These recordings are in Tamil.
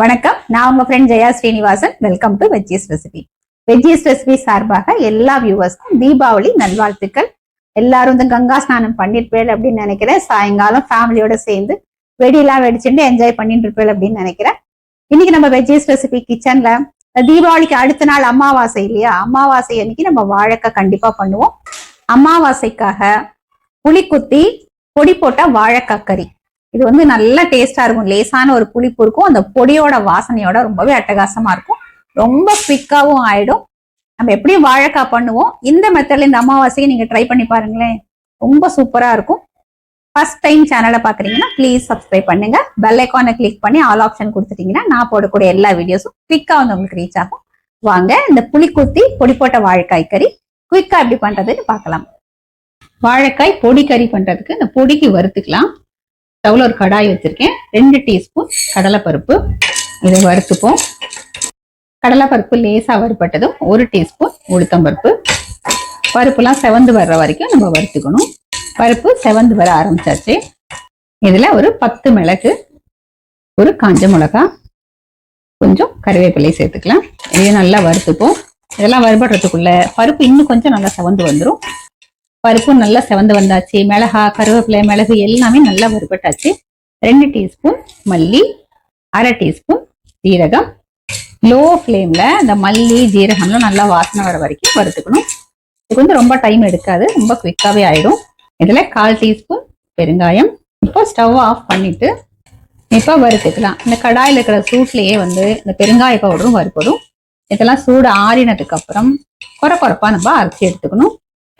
வணக்கம். நான் உங்க friend Jaya Srinivasan. Welcome to veggies recipe veggies recipe சார்பாக எல்லா வியூவர்ஸ்க்கும் தீபாவளி நல்வாழ்த்துக்கள். எல்லாரும் இந்த கங்கா ஸ்நானம் பண்ணிருப்பேன் அப்படின்னு நினைக்கிறேன். சாயங்காலம் ஃபேமிலியோட சேர்ந்து வெடியெல்லாம் வெடிச்சுட்டு என்ஜாய் பண்ணிட்டு இருப்பேன் அப்படின்னு நினைக்கிறேன். இன்னைக்கு நம்ம வெஜ்ஜீஸ் ரெசிபி கிச்சன்ல தீபாவளிக்கு அடுத்த நாள் அமாவாசை இல்லையா? அமாவாசை அன்னைக்கு நம்ம வாழைக்காய் கண்டிப்பா பண்ணுவோம். அமாவாசைக்காக புளிக்குத்தி பொடி போட்ட வாழைக்காய் கறி. இது வந்து நல்லா டேஸ்டா இருக்கும். லேசான ஒரு புளிப்பு இருக்கும். அந்த பொடியோட வாசனையோட ரொம்பவே அட்டகாசமா இருக்கும். ரொம்ப குவிக்காவும் ஆயிடும். நம்ம எப்படியும் வாழைக்காய் பண்ணுவோம். இந்த மெத்தட்ல இந்த அமாவாசையை நீங்க ட்ரை பண்ணி பாருங்களேன். ரொம்ப சூப்பரா இருக்கும். ஃபர்ஸ்ட் டைம் சேனலை பாக்குறீங்கன்னா ப்ளீஸ் சப்ஸ்கிரைப் பண்ணுங்க. பெல் ஐக்கானை கிளிக் பண்ணி ஆல் ஆப்ஷன் கொடுத்துட்டீங்கன்னா நான் போடக்கூடிய எல்லா வீடியோஸும் குவிக்கா வந்து உங்களுக்கு ரீச் ஆகும். வாங்க இந்த புளி குத்தி பொடி போட்ட வாழைக்காய் கறி குயிக்கா எப்படி பண்றதுன்னு பார்க்கலாம். வாழைக்காய் பொடி கறி பண்றதுக்கு இந்த பொடிக்கு வறுத்துக்கலாம். ஸ்டவ்ல ஒரு கடாய் வச்சிருக்கேன். ரெண்டு டீஸ்பூன் கடலைப்பருப்பு. இதை வறுத்துப்போம். கடலைப்பருப்பு லேசாக வறுப்பட்டதும் ஒரு டீஸ்பூன் உளுத்தம்பருப்பு. பருப்புலாம் செவந்து வர்ற வரைக்கும் நம்ம வறுத்துக்கணும். பருப்பு செவந்து வர ஆரம்பிச்சாச்சு. இதில் ஒரு பத்து மிளகு ஒரு காஞ்ச மிளகா கொஞ்சம் கருவேப்பிலை சேர்த்துக்கலாம். இதையும் நல்லா வறுத்துப்போம். இதெல்லாம் வறுபடுறதுக்குள்ள பருப்பு இன்னும் கொஞ்சம் நல்லா செவந்து வந்துடும் பருப்பும் நல்லா செவந்து வந்தாச்சு மிளகா கருவேப்பிலை மிளகு எல்லாமே நல்லா வறுபட்டாச்சு ரெண்டு டீஸ்பூன் மல்லி அரை டீஸ்பூன் ஜீரகம். லோ ஃப்ளேமில் இந்த மல்லி ஜீரகம்லாம் நல்லா வாசனை வர வரைக்கும் வறுத்துக்கணும். இது வந்து ரொம்ப டைம் எடுக்காது ரொம்ப குவிக்காகவே ஆயிடும். இதில் கால் டீஸ்பூன் பெருங்காயம். இப்போ ஸ்டவ் ஆஃப் பண்ணிவிட்டு இப்போ வறுத்துக்கலாம். இந்த கடாயில் இருக்கிற சூட்லேயே வந்து இந்த பெருங்காய பவுடரும் வறுப்படும். இதெல்லாம் சூடு ஆறினதுக்கு அப்புறம் குறை நம்ம அரைச்சி எடுத்துக்கணும்.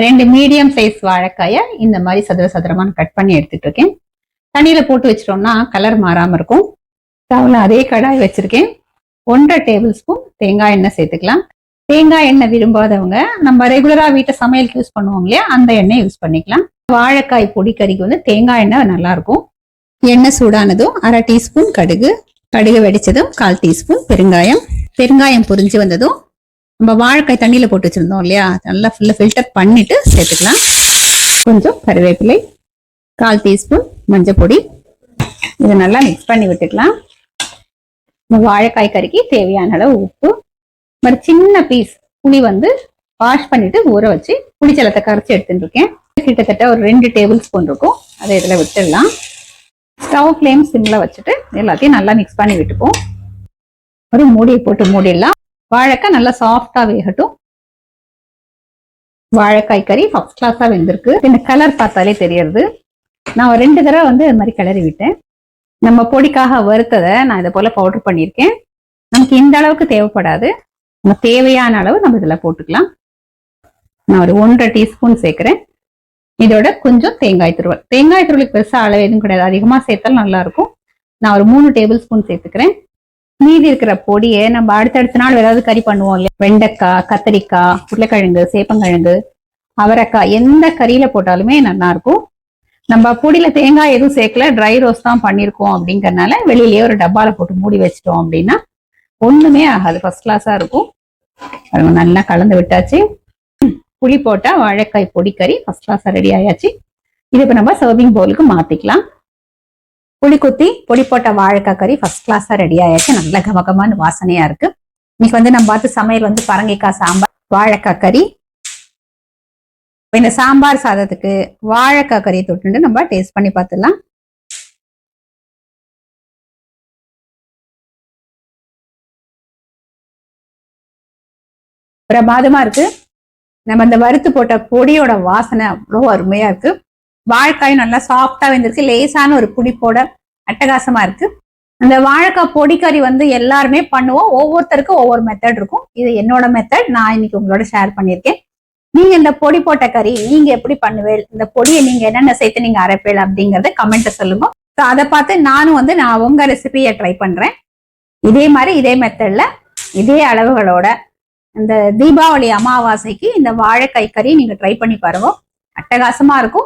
ரெண்டு மீடியம் சைஸ் வாழைக்காயை இந்த மாதிரி சதுர சதுரமாக கட் பண்ணி எடுத்துட்டு இருக்கேன் தண்ணியில போட்டு வச்சிட்டோம்னா கலர் மாறாம இருக்கும். ஸ்டவ்ல அதே கடாய் வச்சிருக்கேன். ஒன்றரை டேபிள் ஸ்பூன் தேங்காய் எண்ணெய் சேர்த்துக்கலாம். தேங்காய் எண்ணெய் விரும்பாதவங்க நம்ம ரெகுலரா வீட்டை சமையலுக்கு யூஸ் பண்ணுவோம் இல்லையா அந்த எண்ணெய் யூஸ் பண்ணிக்கலாம். வாழைக்காய் பொடி கறிக்கு வந்து தேங்காய் எண்ணெய் நல்லா இருக்கும். எண்ணெய் சூடானதும் அரை டீஸ்பூன் கடுகு கடுகு வெடிச்சதும் கால் டீஸ்பூன் பெருங்காயம். பெருங்காயம் பொரிஞ்சு வந்ததும் நம்ம வாழைக்காய் தண்ணியில போட்டு வச்சிருந்தோம் இல்லையா? நல்லா ஃபுல்லா ஃபில்டர் பண்ணிட்டு சேர்த்துக்கலாம். கொஞ்சம் கருவேப்பிலை கால் டீஸ்பூன் மஞ்சள் பொடி. இதை நல்லா மிக்ஸ் பண்ணி விட்டுக்கலாம். இந்த வாழைக்காய் கறிக்கு தேவையான அளவு உப்பு. மாதிரி சின்ன பீஸ் புளி வந்து வாஷ் பண்ணிட்டு ஊற வச்சு புளிச்சலத்தை கரைச்சி எடுத்துட்டுருக்கேன் கிட்டத்தட்ட ஒரு ரெண்டு டேபிள் ஸ்பூன் இருக்கும். அதை இதில் விட்டுடலாம். ஸ்டவ் ஃப்ளேம் சிம்மில் வச்சுட்டு எல்லாத்தையும் நல்லா மிக்ஸ் பண்ணி விட்டுப்போம். ஒரு மூடியை போட்டு மூடிடலாம். வாழைக்காய் நல்லா சாஃப்டா வேகட்டும். வாழைக்காய் கறி ஃபர்ஸ்ட் கிளாஸா வெந்திருக்கு. இந்த கலர் பார்த்தாலே தெரியறது. நான் ஒரு ரெண்டு தடவை வந்து அது மாதிரி கிளறி விட்டேன். நம்ம பொடிக்காக வறுத்ததை நான் இதை போல பவுடர் பண்ணியிருக்கேன். நமக்கு இந்த அளவுக்கு தேவைப்படாது. நம்ம தேவையான அளவு நம்ம இதில் போட்டுக்கலாம். நான் ஒரு ஒன்றரை டீஸ்பூன் சேர்க்குறேன். இதோட கொஞ்சம் தேங்காய் துருவல். தேங்காய் துருவலுக்கு பெருசாக அளவு எதுவும் கிடையாது. அதிகமாக சேர்த்தாலும் நல்லா இருக்கும். நான் ஒரு மூணு டேபிள் ஸ்பூன் சேர்த்துக்கிறேன். மீதி இருக்கிற பொடியை நம்ம அடுத்தடுத்த நாள் ஏதாவது கறி பண்ணுவோம் இல்லையா? வெண்டைக்காய் கத்திரிக்காய் உருளைக்கிழங்கு சேப்பங்கிழங்கு அவரைக்காய் எந்த கறியில போட்டாலுமே நல்லா இருக்கும். நம்ம பொடியில தேங்காய் எதுவும் சேர்க்கல ட்ரை ரோஸ் தான் பண்ணியிருக்கோம் அப்படிங்கறனால வெளியிலயே ஒரு டப்பால போட்டு மூடி வச்சிட்டோம் அப்படின்னா ஒண்ணுமே ஆகாது. ஃபர்ஸ்ட் கிளாஸா இருக்கும். பாருங்க, நல்லா கலந்து விட்டாச்சு. புளி போட்டா வாழைக்காய் பொடி கறி ஃபர்ஸ்ட் கிளாஸா ரெடி ஆயாச்சு. இது இப்ப நம்ம சர்விங் பவுலுக்கு மாத்திக்கலாம். புளி குத்தி பொடி போட்ட வாழைக்காய் கறி ஃபர்ஸ்ட் கிளாஸா ரெடி ஆயாச்சு. நல்ல கமகமான வாசனையா இருக்கு. இன்னைக்கு வந்து நம்ம பார்த்து சமையல் வந்து பரங்கிக்காய் சாம்பார் வாழைக்காய் கறி. இந்த சாம்பார் சாதத்துக்கு வாழைக்காய் கறியை தொட்டுண்டு நம்ம டேஸ்ட் பண்ணி பார்த்துடலாம். பிரமாதமா இருக்கு. நம்ம இந்த வறுத்து போட்ட பொடியோட வாசனை அவ்வளோ அருமையா இருக்கு. வாழைக்காயும் நல்லா சாஃப்டா வெந்திருக்கு லேசான ஒரு புளிப்போட அட்டகாசமா இருக்கு. அந்த வாழைக்காய் பொடிக்கறி வந்து எல்லாருமே பண்ணுவோம். ஒவ்வொருத்தருக்கும் ஒவ்வொரு மெத்தட் இருக்கும். இது என்னோட மெத்தட் நான் இன்னைக்கு உங்களோட ஷேர் பண்ணியிருக்கேன். நீங்க இந்த பொடி போட்ட கறி நீங்க எப்படி பண்ணுவேல் இந்த பொடியை நீங்க என்னென்ன சேர்த்து நீங்க அரைப்பேல் அப்படிங்கறத கமெண்ட்ல சொல்லுங்க. ஸோ அதை பார்த்து நானும் வந்து நான் உங்க ரெசிபியை ட்ரை பண்றேன். இதே மாதிரி இதே மெத்தட்ல இதே அளவுகளோட இந்த தீபாவளி அமாவாசைக்கு இந்த வாழைக்காய் கறி நீங்க ட்ரை பண்ணி பாருங்க. அட்டகாசமா இருக்கும்.